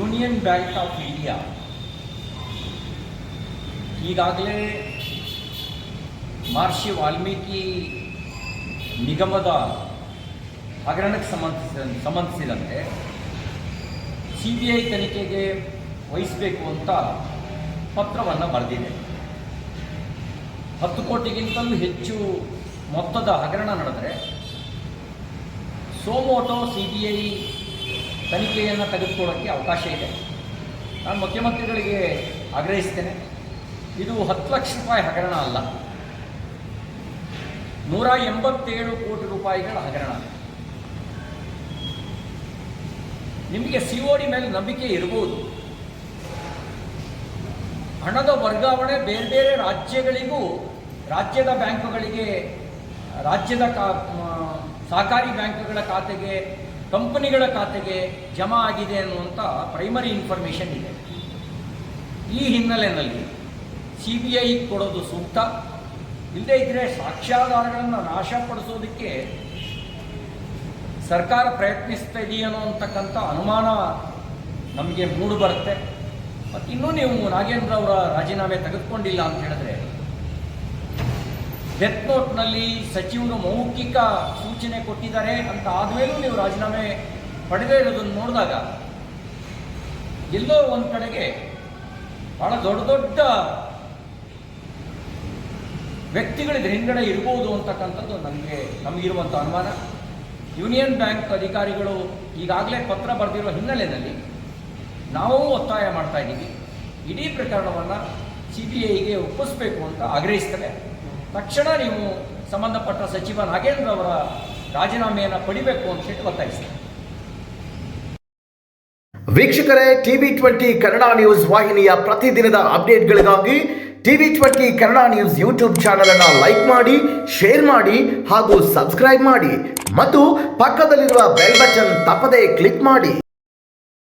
Union bank of India ಈಗಾಗಲೇ ಮಹರ್ಷಿ ವಾಲ್ಮೀಕಿ ನಿಗಮದ ಹಗರಣಕ್ಕೆ ಸಂಬಂಧಿಸಿದ ಸಂಬಂಧಿಸಿದಂತೆ ಸಿ ಬಿ ಐ ತನಿಖೆಗೆ ವಹಿಸಬೇಕು ಅಂತ ಪತ್ರವನ್ನು ಬರೆದಿದೆ. ಹತ್ತು ಕೋಟಿಗಿಂತಲೂ ಹೆಚ್ಚು ಮೊತ್ತದ ಹಗರಣ ನಡೆದರೆ ಸೋಮೋಟೋ ಸಿ ಬಿ ಐ ತನಿಖೆಯನ್ನು ತೆಗೆದುಕೊಳ್ಳೋಕ್ಕೆ ಅವಕಾಶ ಇದೆ. ನಾನು ಮುಖ್ಯಮಂತ್ರಿಗಳಿಗೆ ಆಗ್ರಹಿಸ್ತೇನೆ. ಇದು ಹತ್ತು ಲಕ್ಷ ರೂಪಾಯಿ ಹಗರಣ ಅಲ್ಲ. ನೂರ ಎಂಬತ್ತೇಳು ಕೋಟಿ ರೂಪಾಯಿಗಳ ಹಗರಣ. ನಿಮಗೆ ಸಿ ಒ ಡಿ ಮೇಲೆ ನಂಬಿಕೆ ಇರಬಹುದು. ಹಣದ ವರ್ಗಾವಣೆ ಬೇರೆ ಬೇರೆ ರಾಜ್ಯಗಳಿಗೂ, ರಾಜ್ಯದ ಬ್ಯಾಂಕುಗಳಿಗೆ, ರಾಜ್ಯದ ಕಾ ಸಹಕಾರಿ ಬ್ಯಾಂಕುಗಳ ಖಾತೆಗೆ ಕಂಪನಿಗಳ ಖಾತೆಗೆ ಜಮಾ ಆಗಿದೆ ಅನ್ನುವಂಥ ಪ್ರೈಮರಿ ಇನ್ಫಾರ್ಮೇಷನ್ ಇದೆ. ಈ ಹಿನ್ನೆಲೆಯಲ್ಲಿ ಸಿ ಬಿ ಐ ಕೊಡೋದು ಸೂಕ್ತ. ಇಲ್ಲದೇ ಇದ್ದರೆ ಸಾಕ್ಷ್ಯಾಧಾರಗಳನ್ನು ನಾಶಪಡಿಸೋದಕ್ಕೆ ಸರ್ಕಾರ ಪ್ರಯತ್ನಿಸ್ತಾ ಇದೆಯೇನೋ ಅಂತಕ್ಕಂಥ ಅನುಮಾನ ನಮಗೆ ಮೂಡು ಬರುತ್ತೆ ಮತ್ತು ಇನ್ನೂ ನೀವು ನಾಗೇಂದ್ರ ಅವರ ರಾಜೀನಾಮೆ ತೆಗೆದುಕೊಂಡಿಲ್ಲ ಅಂತ ಹೇಳಿದ್ರೆ ಡೆತ್ ನೋಟ್ನಲ್ಲಿ ಸಚಿವರು ಮೌಖಿಕ ಸೂಚನೆ ಕೊಟ್ಟಿದ್ದಾರೆ ಅಂತ ಆದಮೇಲೂ ನೀವು ರಾಜೀನಾಮೆ ಪಡೆದೇ ಇರೋದನ್ನು ನೋಡಿದಾಗ ಎಲ್ಲೋ ಒಂದು ಕಡೆಗೆ ಬಹಳ ದೊಡ್ಡ ದೊಡ್ಡ ವ್ಯಕ್ತಿಗಳಿದ್ರ ಹಿಂಗಡೆ ಇರ್ಬೋದು ಅಂತಕ್ಕಂಥದ್ದು ನನಗೆ ನಮಗಿರುವಂಥ ಅನುಮಾನ. ಯೂನಿಯನ್ ಬ್ಯಾಂಕ್ ಅಧಿಕಾರಿಗಳು ಈಗಾಗಲೇ ಪತ್ರ ಬರೆದಿರೋ ಹಿನ್ನೆಲೆಯಲ್ಲಿ ನಾವು ಒತ್ತಾಯ ಮಾಡ್ತಾ ಇದ್ದೀವಿ. ಇಡೀ ಪ್ರಕರಣವನ್ನು ಸಿ ಬಿ ಐಗೆ ಒಪ್ಪಿಸ್ಬೇಕು ಅಂತ ಆಗ್ರಹಿಸ್ತೇವೆ. ತಕ್ಷಣ ನೀವು ಸಂಬಂಧಪಟ್ಟ ಸಚಿವ ನಾಗೇಂದ್ರ ಅವರ ರಾಜೀನಾಮೆಯನ್ನು ಪಡಿಬೇಕು ಅಂತ ಹೇಳಿ ವೀಕ್ಷಕರೇ, ಟಿವಿ ಟ್ವೆಂಟಿ ಕನ್ನಡ ನ್ಯೂಸ್ ವಾಹಿನಿಯ ಪ್ರತಿದಿನದ ಅಪ್ಡೇಟ್ಗಳಿಗಾಗಿ TV twenty Kannada news YouTube channel ಅನ್ನು ಲೈಕ್ ಮಾಡಿ, ಶೇರ್ ಮಾಡಿ ಹಾಗೂ ಸಬ್ಸ್ಕ್ರೈಬ್ ಮಾಡಿ. ಮತ್ತು ಪಕ್ಕದಲ್ಲಿರುವ ಬೆಲ್ ಬಟನ್ ತಪ್ಪದೇ ಕ್ಲಿಕ್ ಮಾಡಿ.